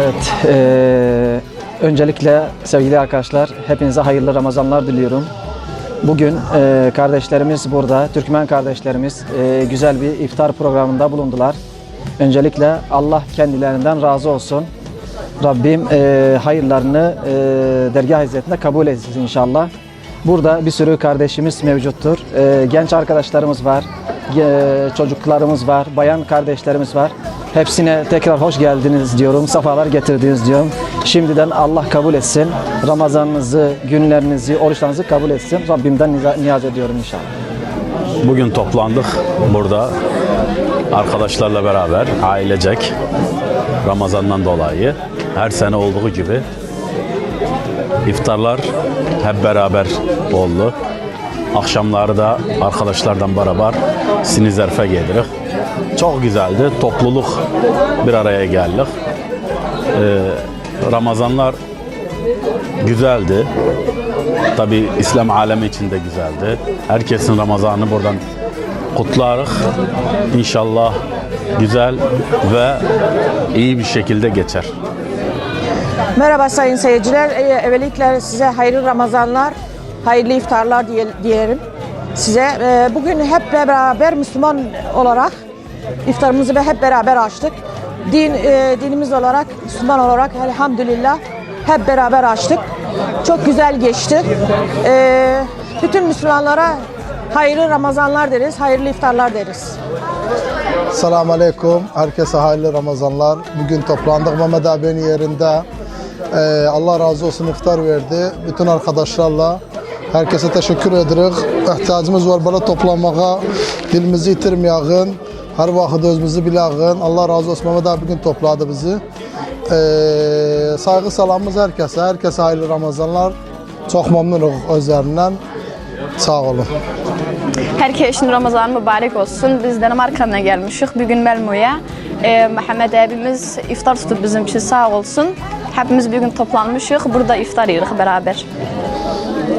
Evet, eee, öncelikle sevgili arkadaşlar hepinize hayırlı Ramazanlar diliyorum. Bugün eee, kardeşlerimiz burada, Türkmen kardeşlerimiz eee, güzel bir iftar programında bulundular. Öncelikle Allah kendilerinden razı olsun. Rabbim eee, hayırlarını eee dergah hizmetinde kabul etsin inşallah. Burada bir sürü kardeşimiz mevcuttur. Eee, genç arkadaşlarımız var, ge- çocuklarımız var, bayan kardeşlerimiz var. Hepsine tekrar hoş geldiniz diyorum, safalar getirdiniz diyorum. Şimdiden Allah kabul etsin. Ramazanınızı, günlerinizi, oruçlarınızı kabul etsin. Rabbimden niyaz ediyorum inşallah. Bugün toplandık burada arkadaşlarla beraber ailecek Ramazan'dan dolayı her sene olduğu gibi iftarlar hep beraber oldu. Akşamları da arkadaşlardan beraber sinizerfe gelirik. Çok güzeldi. Topluluk bir araya geldik. Ee, Ramazanlar güzeldi. Tabi İslam alemi için de güzeldi. Herkesin Ramazan'ı buradan kutlarız. İnşallah güzel ve iyi bir şekilde geçer. Merhaba sayın seyirciler. Ee, Evvelikle size hayırlı Ramazanlar, hayırlı iftarlar diye- diyelim size. Ee, Bugün hep beraber Müslüman olarak iftarımızı hep beraber açtık. Din e, dinimiz olarak, Müslüman olarak elhamdülillah hep beraber açtık. Çok güzel geçti. Ee, Bütün Müslümanlara hayırlı Ramazanlar deriz, hayırlı iftarlar deriz. Selamun Aleyküm. Herkese hayırlı Ramazanlar. Bugün toplandık Mehmet abinin yerinde. Ee, Allah razı olsun iftar verdi. Bütün arkadaşlarla herkese teşekkür ederiz. İhtiyacımız var böyle toplanmaya. Dilimizi yitirmeyelim. Her vakit özümüzü bilelim. Allah razı olsun Mehmet abi bugün topladı bizi. Ee, saygı salamımız herkese. Herkese hayırlı Ramazanlar. Çok memnunum özlerinden. Sağ olun. Herkesin Ramazan mübarek olsun. Biz Danimarka'na gelmişik. Bugün Melmo'ya. Ee, Mehmet abimiz iftar tutup bizim için sağ olsun. Hepimiz bugün toplanmışık. Burada iftar yiyoruz beraber.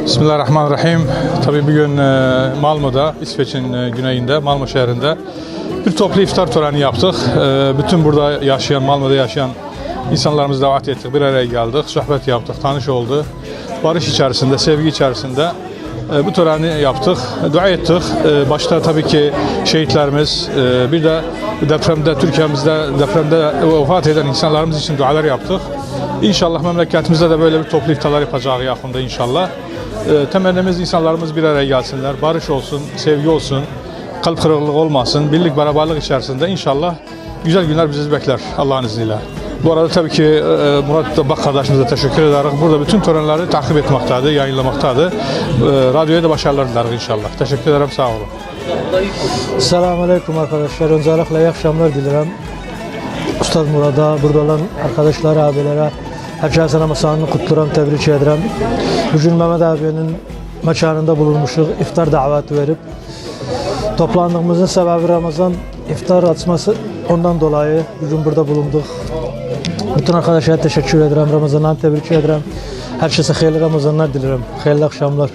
Bismillahirrahmanirrahim. Tabii bugün e, Malmö'da, İsveç'in e, güneyinde, Malmö şehrinde bir toplu iftar töreni yaptık. E, Bütün burada yaşayan, Malmö'de yaşayan insanlarımızı davet ettik. Bir araya geldik, sohbet yaptık, tanış oldu. Barış içerisinde, sevgi içerisinde e, bu töreni yaptık. Dua ettik. E, Başta tabii ki şehitlerimiz, e, bir de depremde, Türkiye'mizde depremde vefat eden insanlarımız için dualar yaptık. İnşallah memleketimizde de böyle bir toplu iftarlar yapacağız yakında inşallah. Temennimiz insanlarımız bir araya gelsinler. Barış olsun, sevgi olsun, kalp kırıklığı olmasın. Birlik, beraberlik içerisinde inşallah güzel günler bizi bekler Allah'ın izniyle. Bu arada tabii ki e, Murat Bak kardeşimize teşekkür ederiz. Burada bütün törenleri takip etmektedir, yayınlamaktadır. E, radyoya da başarılar dileriz inşallah. Teşekkür ederim, sağ olun. Selamun Aleyküm arkadaşlar. Öncelikle iyi akşamlar dilerim. Ustad Murat'a, burada olan arkadaşlar, abilere, herkese Ramazan'ını kutluyorum, tebrik ederim. Bugün Mehmet abinin mekanında bulunmuşuz, iftar daveti verip. Toplandığımızın sebebi Ramazan iftar açması ondan dolayı bugün burada bulunduk. Bütün arkadaşlara teşekkür ederim, Ramazan'dan tebrik ederim. Herkese hayırlı Ramazanlar dilerim, hayırlı akşamlar.